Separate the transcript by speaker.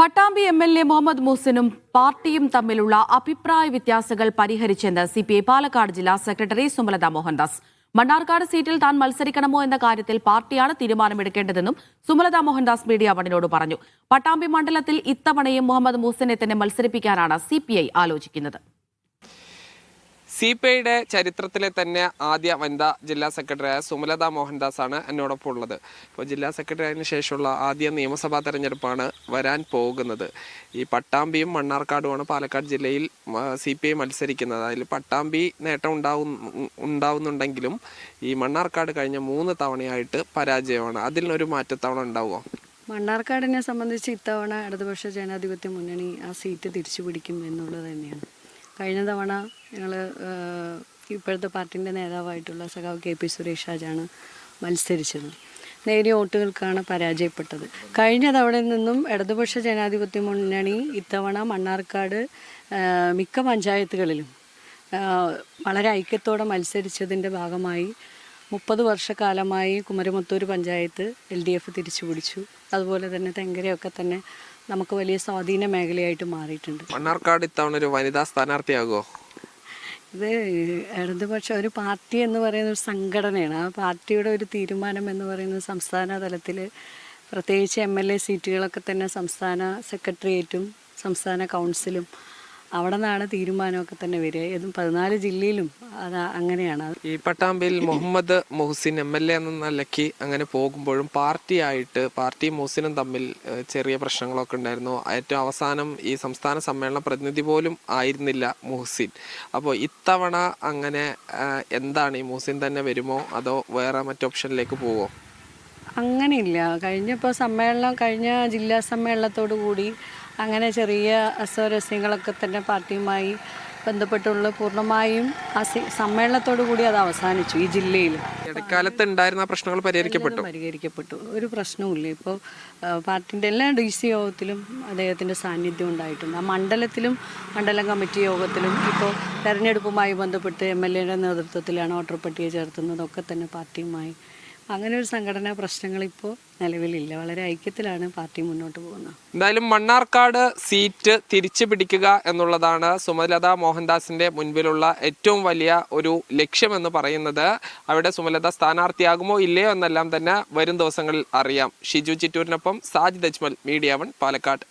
Speaker 1: Pattambi M L A Muhammad മുഹ്സിനും പാർട്ടിയും തമ്മിലുള്ള അഭിപ്രായ വ്യത്യാസങ്ങൾ പരിഹരിച്ചെന്ന് സി പി ഐ പാലക്കാട് ജില്ലാ സെക്രട്ടറി സുമലത മോഹൻദാസ്. മണ്ണാർക്കാട് സീറ്റിൽ താൻ മത്സരിക്കണമോ എന്ന കാര്യത്തിൽ പാർട്ടിയാണ് തീരുമാനമെടുക്കേണ്ടതെന്നും സുമലത മോഹൻദാസ് മീഡിയ വണിനോട് പറഞ്ഞു. പട്ടാമ്പി മണ്ഡലത്തിൽ ഇത്തവണയും മുഹമ്മദ് മുഹ്സിനെ തന്നെ മത്സരിപ്പിക്കാനാണ് സി ആലോചിക്കുന്നത്.
Speaker 2: സി പി ഐയുടെ ചരിത്രത്തിലെ തന്നെ ആദ്യ വനിതാ ജില്ലാ സെക്രട്ടറിയായ സുമലത മോഹൻദാസ് ആണ് എന്നോടൊപ്പം ഉള്ളത്. ഇപ്പോൾ ജില്ലാ സെക്രട്ടറി ആയതിനു ശേഷമുള്ള ആദ്യ നിയമസഭാ തെരഞ്ഞെടുപ്പാണ് വരാൻ പോകുന്നത്. ഈ പട്ടാമ്പിയും മണ്ണാർക്കാടുമാണ് പാലക്കാട് ജില്ലയിൽ സി പി ഐ മത്സരിക്കുന്നത്. അതിൽ പട്ടാമ്പി നേട്ടം ഉണ്ടാവും ഉണ്ടാവുന്നുണ്ടെങ്കിലും ഈ മണ്ണാർക്കാട് കഴിഞ്ഞ മൂന്ന് തവണയായിട്ട് പരാജയമാണ്. അതിലൊരു മാറ്റത്തവണ ഉണ്ടാവുമോ?
Speaker 3: മണ്ണാർക്കാടിനെ സംബന്ധിച്ച് ഇത്തവണ ഇടതുപക്ഷ ജനാധിപത്യ മുന്നണി ആ സീറ്റ് തിരിച്ചു പിടിക്കും എന്നുള്ളത് തന്നെയാണ്. കഴിഞ്ഞ തവണ ഞങ്ങൾ ഇപ്പോഴത്തെ പാർട്ടിന്റെ നേതാവായിട്ടുള്ള സഖാവ് കെ പി സുരേഷ് രാജാണ് മത്സരിച്ചത്. നേരിയ വോട്ടുകൾക്കാണ് പരാജയപ്പെട്ടത്. കഴിഞ്ഞ തവണയിൽ നിന്നും ഇടതുപക്ഷ ജനാധിപത്യ മുന്നണി ഇത്തവണ മണ്ണാർക്കാട് മിക്ക പഞ്ചായത്തുകളിലും വളരെ ഐക്യത്തോടെ മത്സരിച്ചതിന്റെ ഭാഗമായി മുപ്പത് വർഷക്കാലമായി Kumaramathur panchayat L D F തിരിച്ചു പിടിച്ചു അതുപോലെ തന്നെ തെങ്കരയൊക്കെ തന്നെ നമുക്ക് വലിയ സ്വാധീന മേഖലയായിട്ട് മാറിയിട്ടുണ്ട്.
Speaker 2: മണ്ണാർക്കാട് ഇത്തവണ ഒരു വനിതാ സ്ഥാനാർത്ഥിയാകുമോ
Speaker 3: ഇത് ഇടതുപക്ഷ ഒരു പാർട്ടി എന്ന് പറയുന്ന ഒരു സംഘടനയാണ്. ആ പാർട്ടിയുടെ ഒരു തീരുമാനം എന്ന് പറയുന്നത് സംസ്ഥാന തലത്തിൽ പ്രത്യേകിച്ച് എം എൽ എ സീറ്റുകളൊക്കെ തന്നെ സംസ്ഥാന സെക്രട്ടേറിയറ്റും സംസ്ഥാന കൗൺസിലും അവിടെ നിന്നാണ് തീരുമാനമൊക്കെ തന്നെ വരിക. ഏതും പതിനാല് ജില്ലയിലും അത് അങ്ങനെയാണ്.
Speaker 2: ഈ പട്ടാമ്പിയിൽ Muhammad Muhsin M L A എന്ന നിലയ്ക്ക് അങ്ങനെ പോകുമ്പോഴും പാർട്ടിയായിട്ട് പാർട്ടിയും മുഹസിനും തമ്മിൽ ചെറിയ പ്രശ്നങ്ങളൊക്കെ ഉണ്ടായിരുന്നു. ഏറ്റവും അവസാനം ഈ സംസ്ഥാന സമ്മേളന പ്രതിനിധി പോലും ആയിരുന്നില്ല മുഹസിൻ. അപ്പോൾ ഇത്തവണ അങ്ങനെ എന്താണ് ഈ മുഹസിൻ തന്നെ വരുമോ? അതോ വേറെ മറ്റു ഓപ്ഷനിലേക്ക് പോവോ?
Speaker 3: അങ്ങനെയില്ല. കഴിഞ്ഞപ്പോൾ സമ്മേളനം കഴിഞ്ഞ ജില്ലാ സമ്മേളനത്തോടു കൂടി അങ്ങനെ ചെറിയ അസ്വരസ്യങ്ങളൊക്കെ തന്നെ പാർട്ടിയുമായി ബന്ധപ്പെട്ടുള്ള പൂർണമായും ആ സമ്മേളനത്തോടു കൂടി അത് അവസാനിച്ചു ഈ ജില്ലയിൽ.
Speaker 2: ഇടക്കാലത്ത് ഉണ്ടായിരുന്ന പ്രശ്നങ്ങൾ പരിഹരിക്കപ്പെട്ടു?
Speaker 3: പരിഹരിക്കപ്പെട്ടു. ഒരു പ്രശ്നവുമില്ല. ഇപ്പോൾ പാർട്ടിന്റെ എല്ലാ ഡി സി യോഗത്തിലും അദ്ദേഹത്തിന്റെ സാന്നിധ്യം ഉണ്ടായിട്ടുണ്ട്. ആ മണ്ഡലത്തിലും മണ്ഡലം കമ്മിറ്റി യോഗത്തിലും ഇപ്പോൾ തെരഞ്ഞെടുപ്പുമായി ബന്ധപ്പെട്ട് എം എൽ എയുടെ നേതൃത്വത്തിലാണ് വോട്ടർ പട്ടിക ചേർത്തുന്നതൊക്കെ തന്നെ പാർട്ടിയുമായി അങ്ങനെ ഒരു സംഘടനാ പ്രശ്നങ്ങൾ ഇപ്പോൾ നിലവിലില്ല. വളരെ ഐക്യത്തിലാണ് പാർട്ടി മുന്നോട്ട് പോകുന്നത്.
Speaker 2: എന്തായാലും മണ്ണാർക്കാട് സീറ്റ് തിരിച്ചു പിടിക്കുക എന്നുള്ളതാണ് സുമലത മോഹൻദാസിന്റെ മുൻപിലുള്ള ഏറ്റവും വലിയ ഒരു ലക്ഷ്യമെന്ന് പറയുന്നത്. അവിടെ സുമലത സ്ഥാനാർത്ഥിയാകുമോ ഇല്ലയോ എന്നെല്ലാം തന്നെ വരും ദിവസങ്ങളിൽ അറിയാം. ഷിജു ചിറ്റൂരിനൊപ്പം സാജിദ് അജ്മൽ മീഡിയ വൺ പാലക്കാട്.